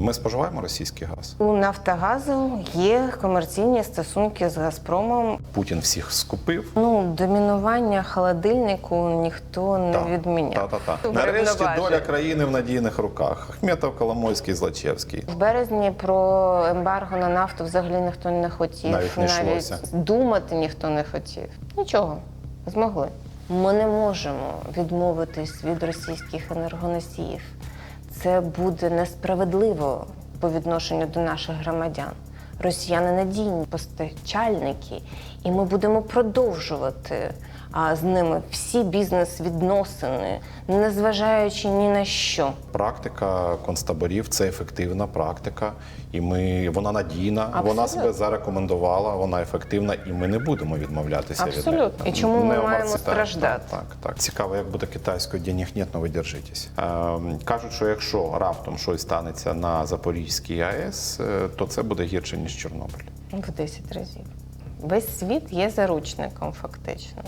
Ми споживаємо російський газ. У Нафтогазу є комерційні стосунки з Газпромом. Путін всіх скупив. Ну, домінування холодильнику ніхто не Так, відміняв. Та-та-та. Нарешті доля країни в надійних руках. Ахметов, Коломойський, Злачевський. В березні про ембарго на нафту взагалі ніхто не хотів. Навіть не йшлося. думати ніхто не хотів. Нічого, змогли. Ми не можемо відмовитись від російських енергоносіїв. Це буде несправедливо по відношенню до наших громадян. Росіяни надійні постачальники, і ми будемо продовжувати з ними всі бізнес-відносини, незважаючи ні на що. Практика концтаборів це ефективна практика, і ми вона надійна. Вона себе зарекомендувала. Вона ефективна, і ми не будемо відмовлятися від неї. Абсолютно. І чому ми маємо Неомарсі- страждати? Так, так, так. Цікаво, як буде китайською денег нет, но ви держитесь. Ем, кажуть, що якщо раптом щось станеться на Запорізькій АЕС, е, то це буде гірше ніж Чорнобиль. В 10 разів. Весь світ є заручником, фактично.